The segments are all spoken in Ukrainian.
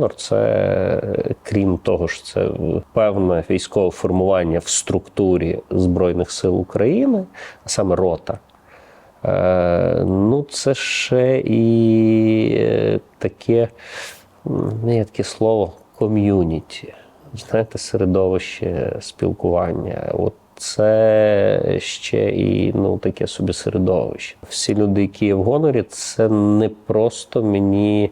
гонор, це крім того, що це певне військове формування в структурі Збройних сил України, а саме рота. Е, ну, це ще і е, таке, не є таке слово ком'юніті. Знаєте, середовище спілкування. От це ще і ну, таке собі середовище. Всі люди, які є в гонорі, це не просто мені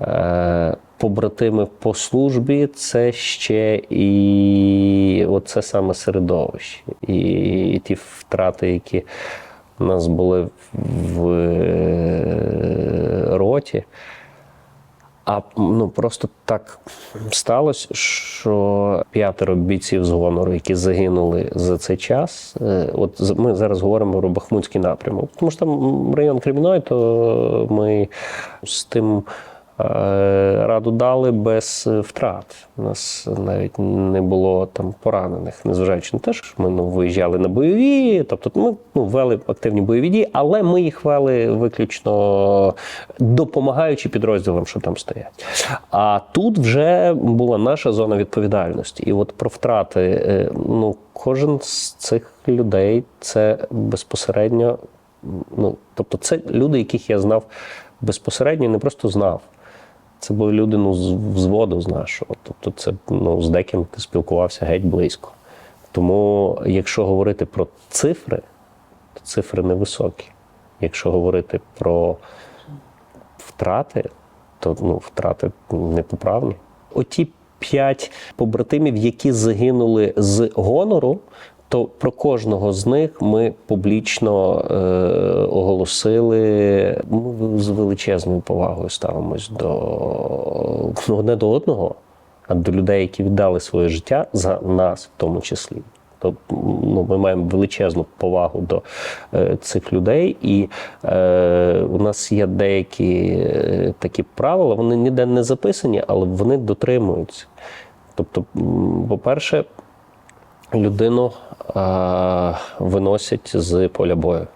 е, побратими по службі, це ще і оце саме середовище. І, і ті втрати, які у нас були в е, роті. А ну просто так сталося, що п'ятеро бійців з гонору, які загинули за цей час. е, От ми зараз говоримо про Бахмутський напрямок, тому що там район Креміной, то ми з тим раду дали без е, втрат. У нас навіть не було там поранених, незважаючи на те, що ми ну, виїжджали на бойові, тобто ми ну, вели активні бойові дії, але ми їх вели виключно допомагаючи підрозділам, що там стоять. А тут вже була наша зона відповідальності. І от про втрати, е, ну, кожен з цих людей це безпосередньо, ну, тобто це люди, яких я знав безпосередньо, не просто знав. Це були люди ну, з взводу з нашого. Тобто, це ну, з деким ти спілкувався геть близько. Тому, якщо говорити про цифри, то цифри невисокі. Якщо говорити про втрати, то ну, втрати непоправні. Оті п'ять побратимів, які загинули з гонору, то про кожного з них ми публічно е, оголосили. Ми з величезною повагою ставимось до ну, не до одного, а до людей, які віддали своє життя за нас, в тому числі. Тобто ну, ми маємо величезну повагу до е, цих людей, і е, у нас є деякі е, такі правила, вони ніде не записані, але вони дотримуються. Тобто, по-перше, людину е, виносять з поля бою.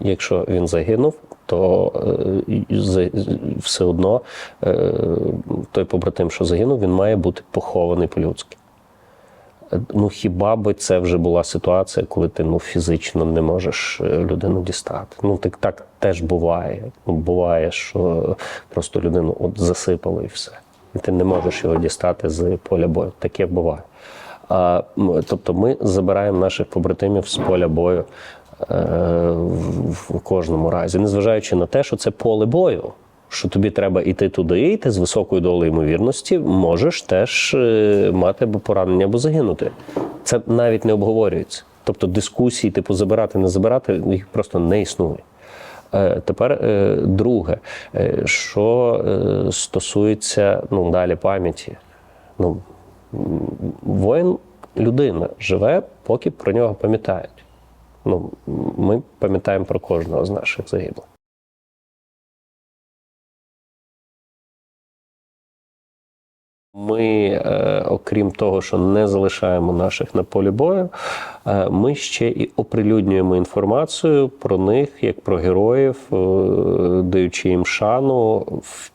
Якщо він загинув, то е, все одно е, той побратим, що загинув, він має бути похований по-людськи. Ну хіба би це вже була ситуація, коли ти ну фізично не можеш е, людину дістати? Ну так так теж буває. Ну, буває, що просто людину от засипало і все. І ти не можеш його дістати з поля бою. Таке буває. Тобто ми забираємо наших побратимів з поля бою е, в, кожному разі, незважаючи на те, що це поле бою. Що тобі треба йти туди, і ти з високою долею ймовірності можеш теж е, мати або поранення або загинути. Це навіть не обговорюється. Тобто дискусії, типу, забирати, не забирати, їх просто не існує. Е, Тепер друге, що стосується ну, далі пам'яті. Ну, воїн людина живе, поки про нього пам'ятають. Ну, ми пам'ятаємо про кожного з наших загиблих. Ми, е, окрім того, що не залишаємо наших на полі бою, е, ми ще і оприлюднюємо інформацію про них як про героїв, е, даючи їм шану. В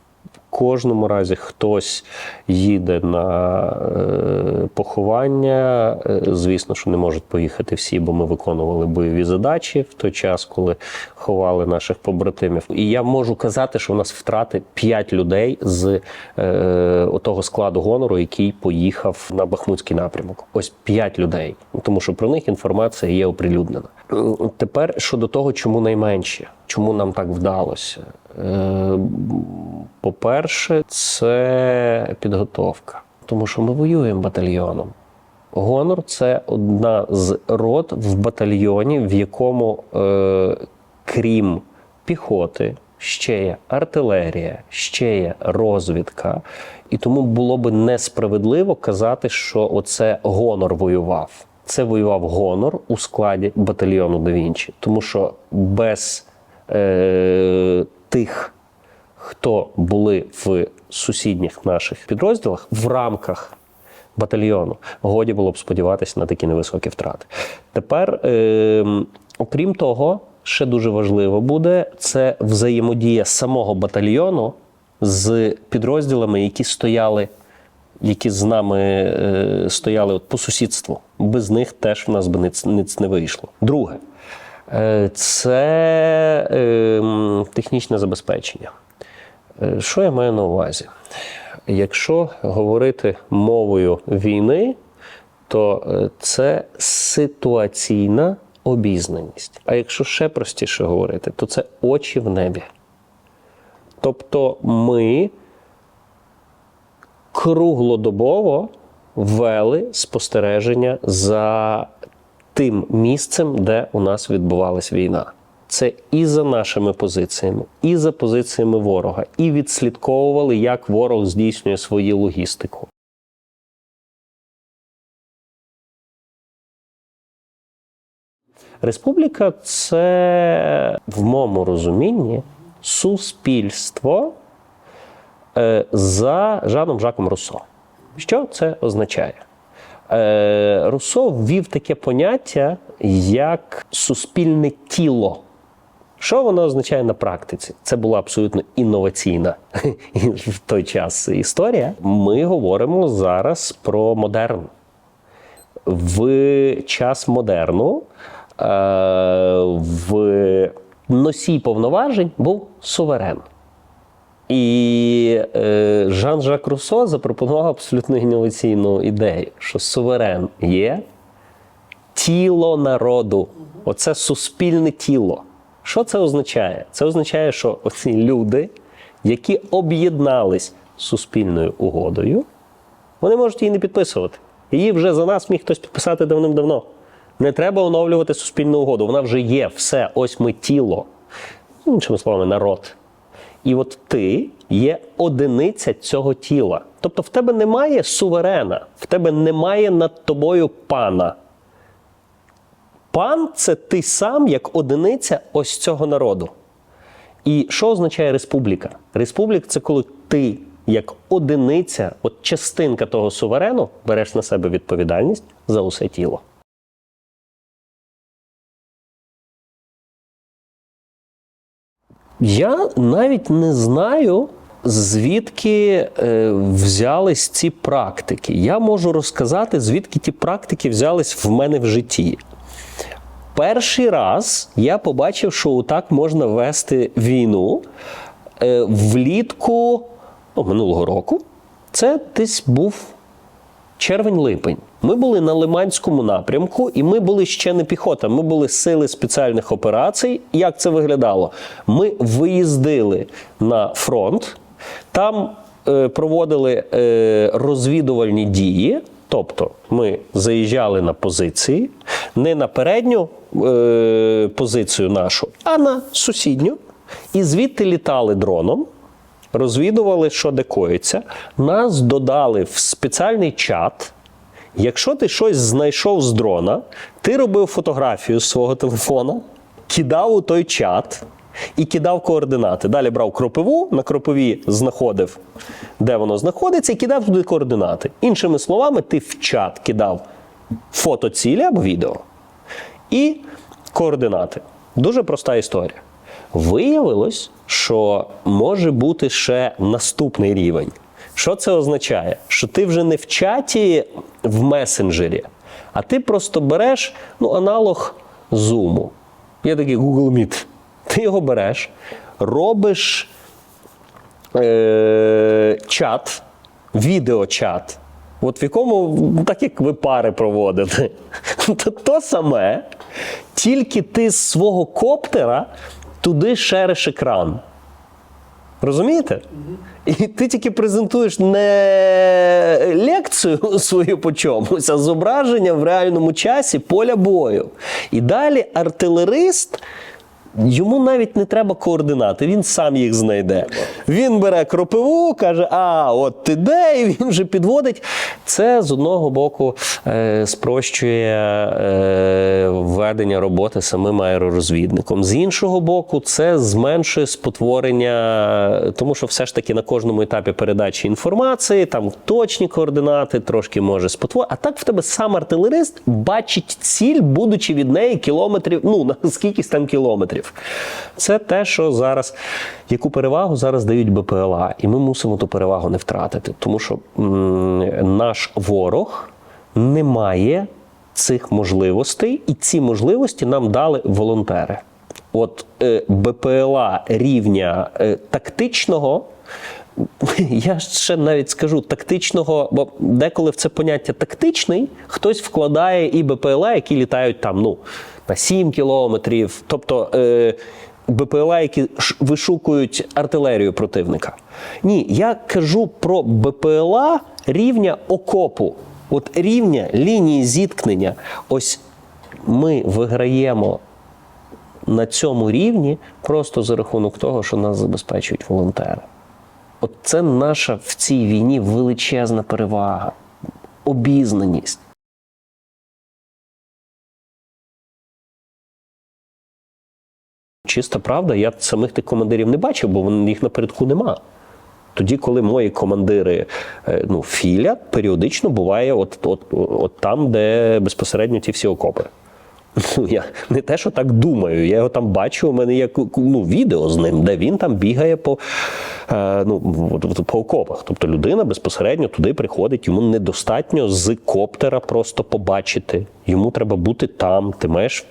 кожному разі хтось їде на е, поховання. Е, Звісно, що не можуть поїхати всі, бо ми виконували бойові задачі в той час, коли ховали наших побратимів. І я можу казати, що у нас втрати 5 людей з е, отого складу гонору, який поїхав на Бахмутський напрямок. Ось 5 людей, тому що про них інформація є оприлюднена. Тепер щодо того, чому найменші, чому нам так вдалося. Е, По-перше, це підготовка, тому що ми воюємо батальйоном. Гонор це одна з рот в батальйоні, в якому, е, крім піхоти, ще є артилерія, ще є розвідка. І тому було би несправедливо казати, що оце гонор воював. Це воював гонор у складі батальйону Да Вінчі, тому що без е, тих, хто були в сусідніх наших підрозділах в рамках батальйону, годі було б сподіватися на такі невисокі втрати. Тепер, е, окрім того, ще дуже важливо буде це взаємодія самого батальйону з підрозділами, які стояли, які з нами е, стояли от по сусідству. Без них теж в нас би ниц, ниц не вийшло. Друге, це е, технічне забезпечення. Е, Що я маю на увазі? Якщо говорити мовою війни, то е, це ситуаційна обізнаність. А якщо ще простіше говорити, то це очі в небі. Тобто ми круглодобово вели спостереження за тим місцем, де у нас відбувалась війна. Це і за нашими позиціями, і за позиціями ворога, і відслідковували, як ворог здійснює свою логістику. Республіка це в моєму розумінні суспільство е, за Жаном Жаком Руссо. Що це означає? Е, Руссо ввів таке поняття як суспільне тіло. Що воно означає на практиці? Це була абсолютно інноваційна в той час історія. Ми говоримо зараз про модерн. В час модерну е, в носій повноважень був суверен. І е, Жан-Жак Руссо запропонував абсолютно інноваційну ідею, що суверен є тіло народу. Оце суспільне тіло. Що це означає? Це означає, що оці люди, які об'єднались суспільною угодою, вони можуть її не підписувати. Її вже за нас міг хтось підписати давним-давно. Не треба оновлювати суспільну угоду. Вона вже є, все, ось ми тіло. Іншими словами, народ. І от ти є одиниця цього тіла. Тобто в тебе немає суверена, в тебе немає над тобою пана. Пан це ти сам як одиниця ось цього народу. І що означає республіка? Республіка це коли ти як одиниця, от частинка того суверену, береш на себе відповідальність за усе тіло. Я навіть не знаю, звідки е, взялись ці практики. Я можу розказати, звідки ті практики взялись в мене в житті. Перший раз я побачив, що так можна вести війну е, влітку ну, минулого року. Це десь був червень-липень. Ми були на Лиманському напрямку, і ми були ще не піхота. Ми були сили спеціальних операцій. Як це виглядало? Ми виїздили на фронт, там е, проводили е, розвідувальні дії. Тобто ми заїжджали на позиції, не на передню е, позицію нашу, а на сусідню. І звідти літали дроном, розвідували, що де коїться. Нас додали в спеціальний чат. Якщо ти щось знайшов з дрона, ти робив фотографію свого телефона, кидав у той чат і кидав координати. Далі брав кропиву, на кропиві знаходив, де воно знаходиться, і кидав туди координати. Іншими словами, ти в чат кидав фото цілі або відео і координати. Дуже проста історія. Виявилось, що може бути ще наступний рівень. Що це означає? Що ти вже не в чаті в месенджері, а ти просто береш ну, аналог Zoom. Є такий Google Meet. Ти його береш, робиш е- чат, відеочат, от в якому, так як ви пари проводите, то, то саме, тільки ти з свого коптера туди шериш екран. Розумієте? І ти тільки презентуєш не лекцію свою по чомусь, а зображення в реальному часі поля бою. І далі артилерист. Йому навіть не треба координати, він сам їх знайде. Він бере кропиву, каже: А, от ти де, і він вже підводить. Це з одного боку е, спрощує е, ведення роботи самим аеророзвідником. З іншого боку, це зменшує спотворення, тому що все ж таки на кожному етапі передачі інформації, там точні координати, трошки може спотворити. А так в тебе сам артилерист бачить ціль, будучи від неї кілометрів, ну на скількись там кілометрів. Висловив. Це те, що зараз, яку перевагу зараз дають БПЛА, і ми мусимо ту перевагу не втратити, тому що м, наш ворог не має цих можливостей, і ці можливості нам дали волонтери. От е, БПЛА рівня е, тактичного. Я ще навіть скажу тактичного, бо деколи в це поняття тактичний хтось вкладає і БПЛА, які літають там ну, 7 кілометрів. Тобто е, БПЛА, які вишукують артилерію противника. Ні, я кажу про БПЛА рівня окопу, от рівня лінії зіткнення. Ось ми виграємо на цьому рівні просто за рахунок того, що нас забезпечують волонтери. От це наша в цій війні величезна перевага, обізнаність. Чиста правда, я самих тих командирів не бачив, бо їх напередку нема. Тоді, коли мої командири е, ну, філя, періодично буває от, от, от там, де безпосередньо ті всі окопи. Ну, я не те, що так думаю. Я його там бачу. У мене є ну, відео з ним, де він там бігає по, е, ну, по окопах. Тобто людина безпосередньо туди приходить. Йому недостатньо з коптера просто побачити. Йому треба бути там. Ти маєш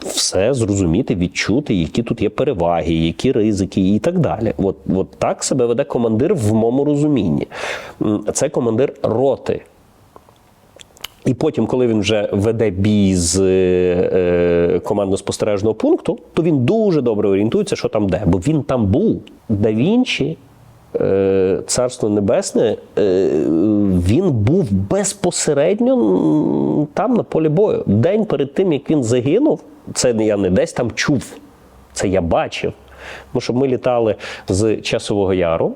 все зрозуміти, відчути, які тут є переваги, які ризики і так далі. От, от так себе веде командир в моєму розумінні. Це командир роти. І потім, коли він вже веде бій з е, командно-спостережного пункту, то він дуже добре орієнтується, що там де. Бо він там був. Да Вінчі, е, царство небесне, е, він був безпосередньо там на полі бою. День перед тим, як він загинув, це я не десь там чув, це я бачив. Тому що ми літали з Часового Яру.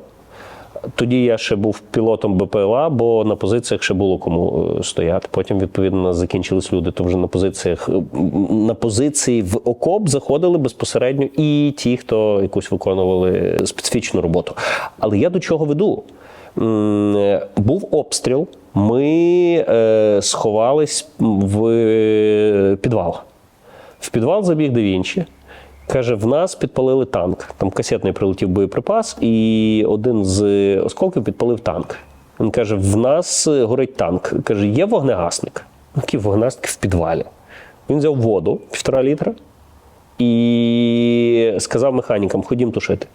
Тоді я ще був пілотом БПЛА, бо на позиціях ще було кому е, стояти. Потім, відповідно, закінчились люди. То вже на позиціях е, на позиції в окоп заходили безпосередньо і ті, хто якусь виконували специфічну роботу. Але я до чого веду? Е, Був обстріл. Ми сховались в підвал. В підвал забіг Да Вінчі. Каже, в нас підпалили танк. Там касетний прилетів боєприпас, і один з осколків підпалив танк. Він каже: в нас е, горить танк. Каже, є вогнегасник. Який вогнегасник в підвалі. Він взяв воду, півтора літра, і сказав механікам: ходім тушити.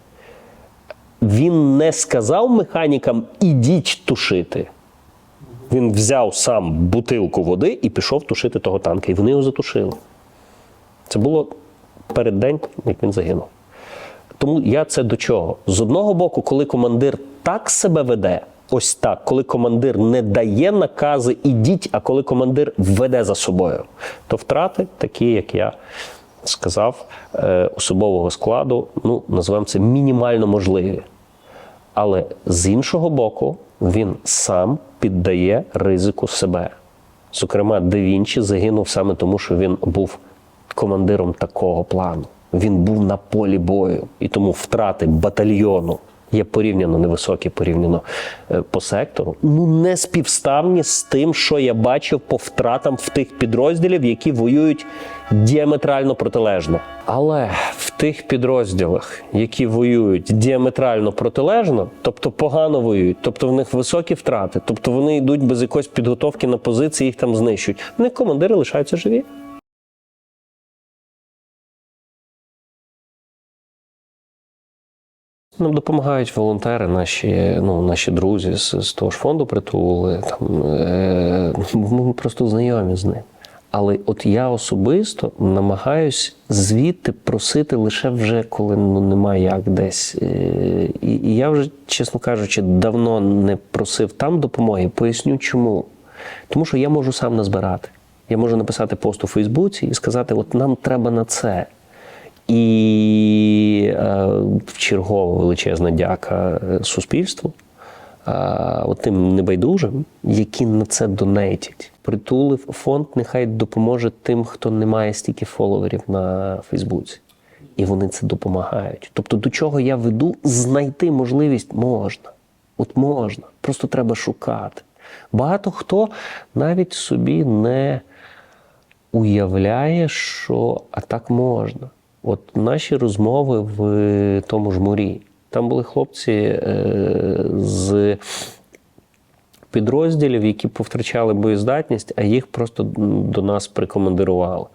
Він не сказав механікам, ідіть тушити. Він взяв сам бутилку води і пішов тушити того танка. І вони його затушили. Це було перед день, як він загинув. Тому я це до чого? З одного боку, коли командир так себе веде, ось так, коли командир не дає накази ідіть, а коли командир веде за собою, то втрати такі, як я сказав, е, особового складу, ну, називаємо це мінімально можливі. Але з іншого боку, він сам піддає ризику себе. Зокрема, Де Вінчі загинув саме тому, що він був командиром такого плану. Він був на полі бою, і тому втрати батальйону є порівняно невисокі, порівняно е, по сектору. Ну не співставні з тим, що я бачив по втратам в тих підрозділів, які воюють діаметрально протилежно. Але в тих підрозділах, які воюють діаметрально протилежно, тобто погано воюють, тобто в них високі втрати, тобто вони йдуть без якоїсь підготовки на позиції, їх там знищують. В них командири лишаються живі. Нам допомагають волонтери, наші, ну, наші друзі з, з того ж фонду притули. Там, е, ми просто знайомі з ним. Але от я особисто намагаюсь звідти просити лише вже, коли ну, немає як десь. Е, і, і я вже, чесно кажучи, давно не просив там допомоги. Поясню чому. Тому що я можу сам назбирати. Я можу написати пост у Фейсбуці і сказати: от нам треба на це. І е, чергова величезна дяка е, суспільству, от тим небайдужим, які на це донейтять. Притулив фонд, нехай допоможе тим, хто не має стільки фоловерів на Фейсбуці. І вони це допомагають. Тобто, до чого я веду, знайти можливість можна. От можна. Просто треба шукати. Багато хто навіть собі не уявляє, що а так можна. От наші розмови в тому ж мурі. Там були хлопці е, з підрозділів, які повтрачали боєздатність, а їх просто до нас прикомандирували.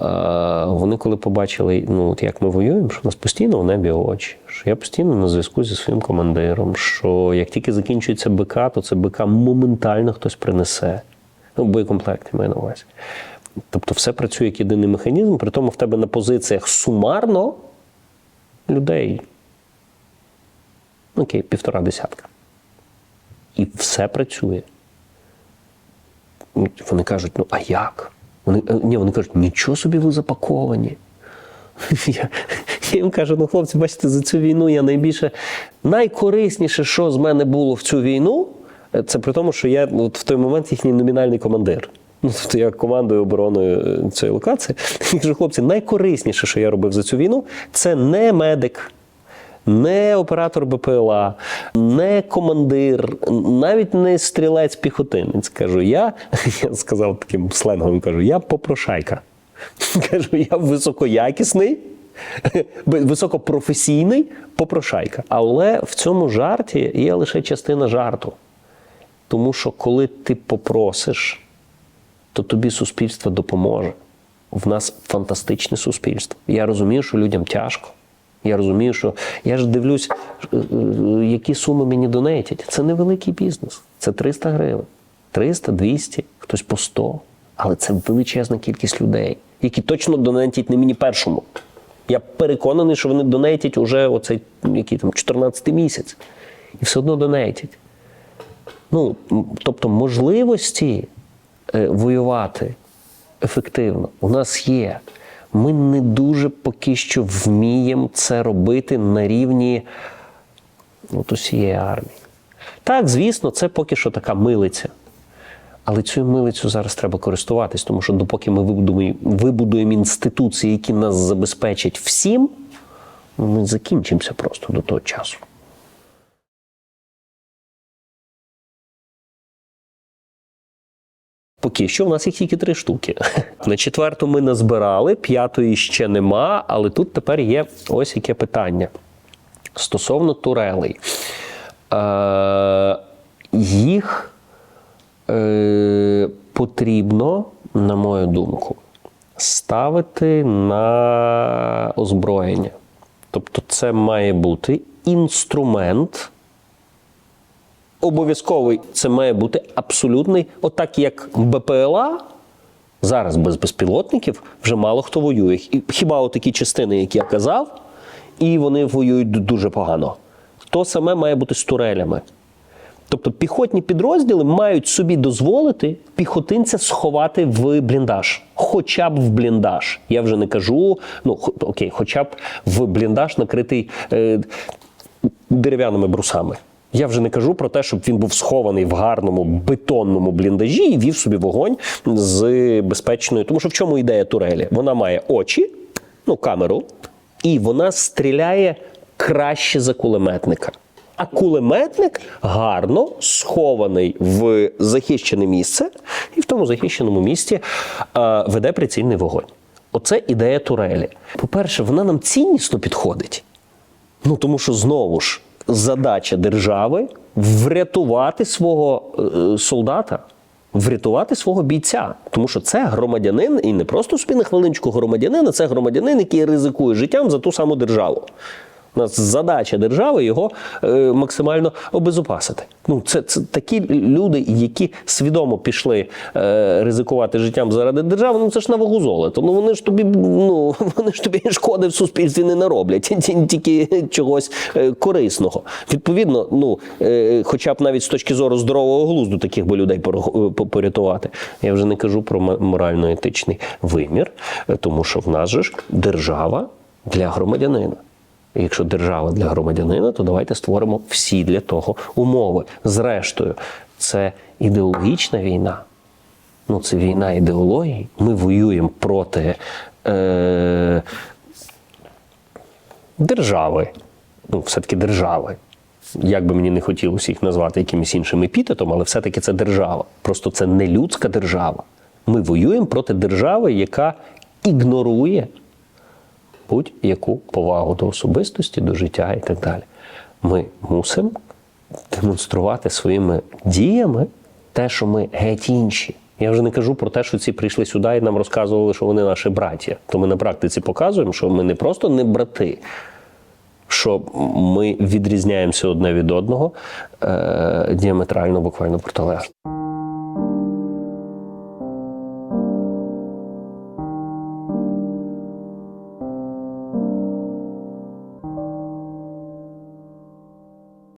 Е, Вони коли побачили, ну, як ми воюємо, що у нас постійно в небі очі, що я постійно на зв'язку зі своїм командиром, що як тільки закінчується БК, то це БК моментально хтось принесе. Ну, боєкомплекти маю на увазі. Тобто все працює як єдиний механізм, при тому в тебе на позиціях сумарно людей. ну, Окей, півтора десятка. І все працює. Ну, Вони кажуть, ну а як? Вони, е, ні, вони кажуть, нічого собі ви запаковані. Я, я їм кажу, ну хлопці, бачите, за цю війну я найбільше найкорисніше, що з мене було в цю війну, е, це при тому, що я от в той момент їхній номінальний командир. Ну, тобто я командую обороною е, цієї локації. Я кажу, хлопці, найкорисніше, що я робив за цю війну, це не медик, не оператор БПЛА, не командир, навіть не стрілець-піхотинець. Кажу, я, я сказав таким сленгом, кажу, я попрошайка. Кажу, я високоякісний, високопрофесійний попрошайка. Але в цьому жарті є лише частина жарту. Тому що коли ти попросиш, то тобі суспільство допоможе. В нас фантастичне суспільство. Я розумію, що людям тяжко. Я розумію, що я ж дивлюсь, е, е, які суми мені донетять. Це невеликий бізнес. Це 300 гривень. 300, 200, хтось по 100. Але це величезна кількість людей, які точно донетять не мені першому. Я переконаний, що вони донетять уже оцей який там 14 місяць. І все одно донетять. Ну, тобто можливості воювати ефективно у нас є. Ми не дуже поки що вміємо це робити на рівні от усієї армії. Так, звісно, це поки що така милиця. Але цю милицю зараз треба користуватись, тому що допоки ми вибудуємо, вибудуємо інституції, які нас забезпечать всім, ну, ми закінчимося просто до того часу. Поки що в нас їх тільки три штуки. На четверту ми назбирали, п'ятої ще нема, але тут тепер є ось яке питання. Стосовно турелей. Е, їх е, потрібно, на мою думку, ставити на озброєння. Тобто, це має бути інструмент обов'язковий це має бути абсолютний, отак як БПЛА. Зараз без безпілотників вже мало хто воює. Хіба от такі частини, як я казав, і вони воюють дуже погано. То саме має бути з турелями. Тобто піхотні підрозділи мають собі дозволити піхотинця сховати в бліндаж, хоча б в бліндаж. Я вже не кажу, ну окей, хоча б в бліндаж накритий е, дерев'яними брусами. Я вже не кажу про те, щоб він був схований в гарному бетонному бліндажі і вів собі вогонь з безпечною. Тому що в чому ідея турелі? Вона має очі, ну камеру, і вона стріляє краще за кулеметника. А кулеметник гарно схований в захищене місце, і в тому захищеному місці е, веде прицільний вогонь. Оце ідея турелі. По-перше, вона нам ціннісно підходить. Ну тому що знову ж задача держави врятувати свого е, солдата, врятувати свого бійця. Тому що це громадянин, і не просто собі на хвилиночку громадянина, це громадянин, який ризикує життям за ту саму державу. Нас задача держави його е, максимально обезопасити. Ну, це, це такі люди, які свідомо пішли е, ризикувати життям заради держави. Ну це ж на вагу золота. Ну вони ж тобі, ну вони ж тобі шкоди в суспільстві не нароблять, тільки чогось е, корисного. Відповідно, ну е, хоча б навіть з точки зору здорового глузду таких би людей порах- порятувати. Я вже не кажу про морально-етичний вимір, е, тому що в нас же ж держава для громадянина. Якщо держава для громадянина, то давайте створимо всі для того умови. Зрештою, це ідеологічна війна. Ну, це війна ідеології. Ми воюємо проти е, держави. Ну, все-таки держави. Як би мені не хотілося їх назвати якимось іншим епітетом, але все-таки це держава. Просто це не людська держава. Ми воюємо проти держави, яка ігнорує будь-яку повагу до особистості, до життя і так далі. Ми мусимо демонструвати своїми діями те, що ми геть інші. Я вже не кажу про те, що ці прийшли сюди і нам розказували, що вони наші браття. То ми на практиці показуємо, що ми не просто не брати, що ми відрізняємося одне від одного е- діаметрально, буквально протилежно.